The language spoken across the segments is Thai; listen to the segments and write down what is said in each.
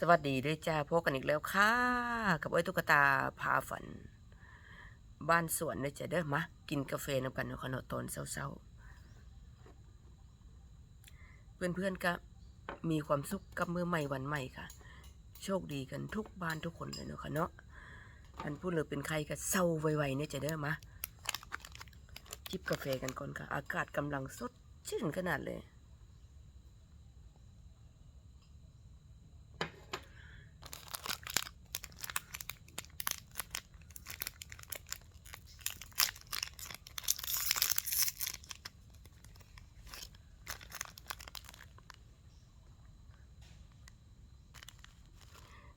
สวัสดีด้วยจ้าพบกันอีกแล้วค่ะ กับไอ้ตุ๊กตาพาฝัน บ้านสวนด้วยจ้ะเด้อมากินกาแฟน้ำกันเนาะขณะตอนเช้าๆ เพื่อนๆก็มีความสุขกับมือใหม่วันใหม่ค่ะ โชคดีกันทุกบ้านทุกคนเลยเนาะค่ะเนาะท่านพูดเลยเป็นใครก็เศร้าไวๆเนี่ยจ้ะเด้อมาจิบกาแฟกันก่อนค่ะ อากาศกำลังสดชื่นขนาดเลย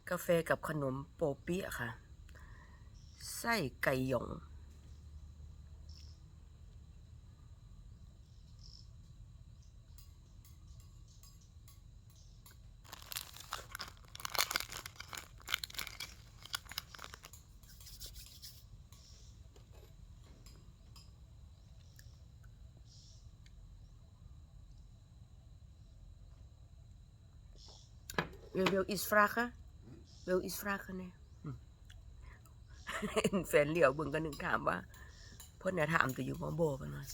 กาแฟกับขนมโปเปี๊ยะค่ะ ไส้ไก่หยอง Wil wil iets vragen? Wil iets vragen เนี่ยอืมเห็นแฟนเหลียวเบิ่งกันหนึ่งถามว่าพ่นน่ะถามตัวอยู่มอโบไปหน่อย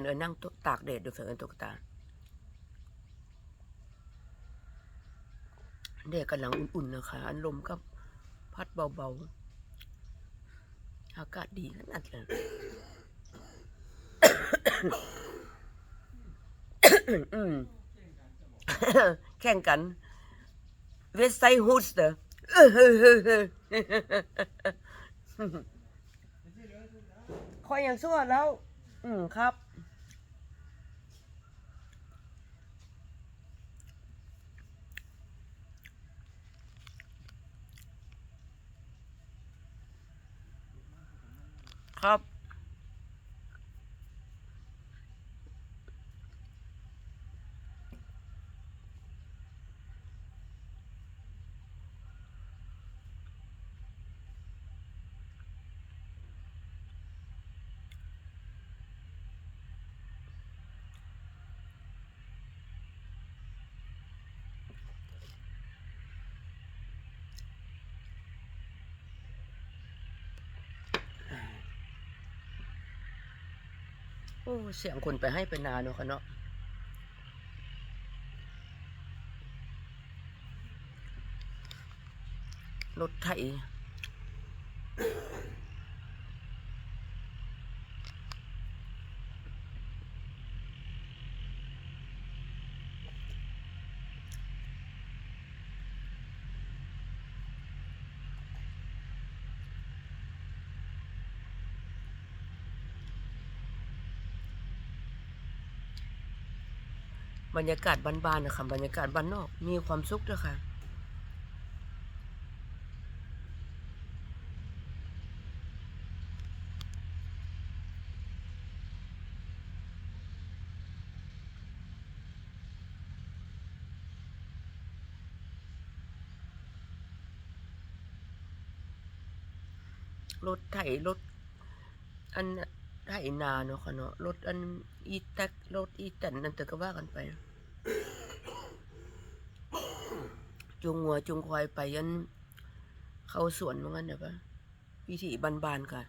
นเอิญนั่งตากแดดดูแฟนเอิญตุ๊กตาแดดกำลังอุ่นๆนะคะอันลมก็พัดเบาๆ อากาศดีขนาดเลยแข่งกัน เวสไซฮูสเตอร์คอยอย่างชั่วแล้ว อืมครับ ครับ โอ้เสียงคนไปให้ไปนานเนอะคะเนาะรถไถ บรรยากาศบ้านๆนะคะบรรยากาศบ้านนอก มีความสุขด้วยค่ะรถไถรถอัน ได้นานเนาะค่ะเนาะรถอันอีแท็กรถอีแตนนั่นแต่ก็ว่ากันไปจุงหัวจุงควายไปยันเข้าสวนเมื่ากันเดี๋ยวปะวิธีบานๆค่ะ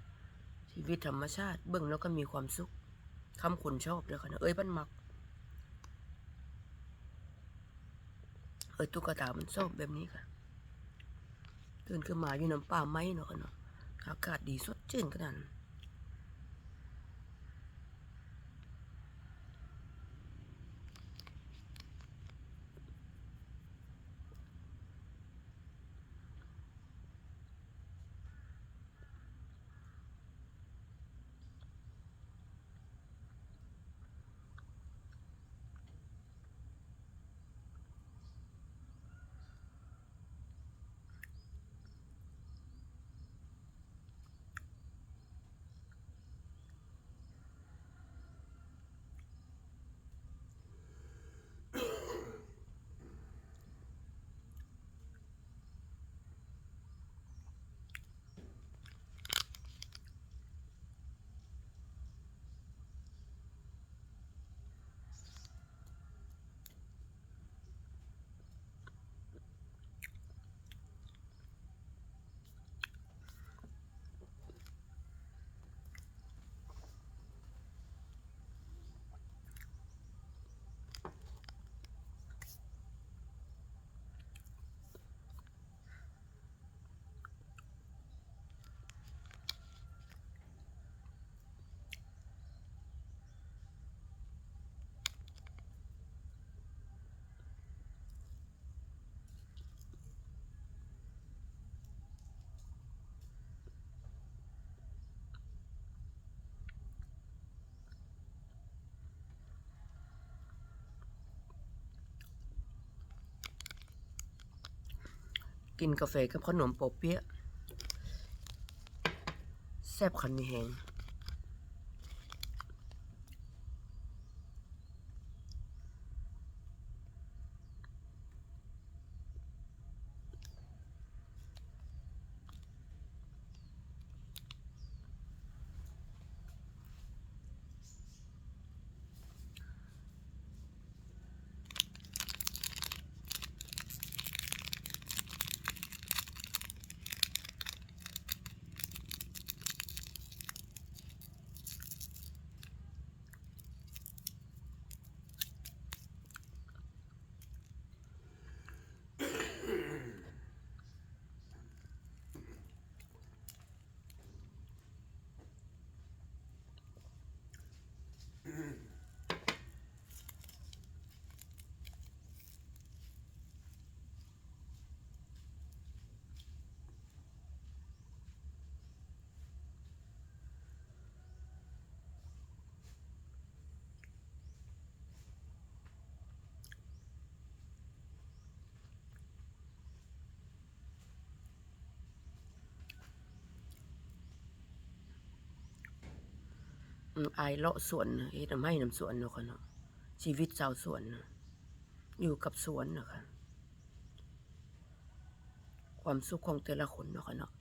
ชีวิตธรรมชาติเบื้องแล้วก็มีความสุขคำคนชอบเลยค่ะเนาะเอ้ยบ้านมักเออตุ๊กตามันชอบแบบนี้ค่ะตื่นขึ้นมาอยู่น้ำป่าไม้เนาะค่ะเนาะอากาศดีสดชื่นขนาดนั้น กินกาแฟกับขนมโปเปี๊ยะแซ่บขันมีแหง อืมอายเลาะสวนเฮ็ดทำให้น้ำสวนเนาะค่ะเนาะชีวิตชาวสวนนะอยู่กับสวนเนาะค่ะความสุขของแต่ละคนเนาะค่ะเนาะ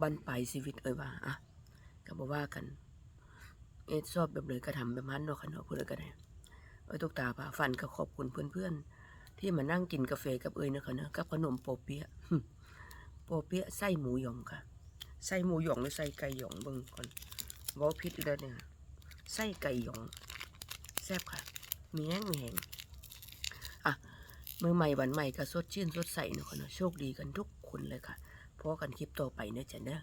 บันปลายชีวิตเอ่ยว่าอะก็บ่ว่ากัน เอ็ดชอบแบบเลยก็ทำแบบนั้นเนาะค่ะเนาะพูดเลยก็ได้เอ้ยตุกตาพาฟันก็ขอบคุณเพื่อนๆ ที่มานั่งกินกาแฟกับเอ้ยเนาะค่ะเนาะกับขนมโปเปี๊ยะโปเปี๊ยะไส้หมูหยองค่ะไส้หมูหยองหรือไส้ไก่หยองเบิ่งก่อน วอลผิดอีกแล้วเนี่ยไส้ไก่หยองแซ่บค่ะมีแห้งมีแห้งอะมือใหม่วันใหม่ก็สดชื่นสดใสเนาะค่ะเนะโชคดีกันทุกคนเลยค่ะพอกันคลิปต่อไปเนะจ๊ะเนะ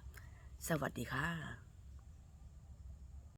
สวัสดีค่ะ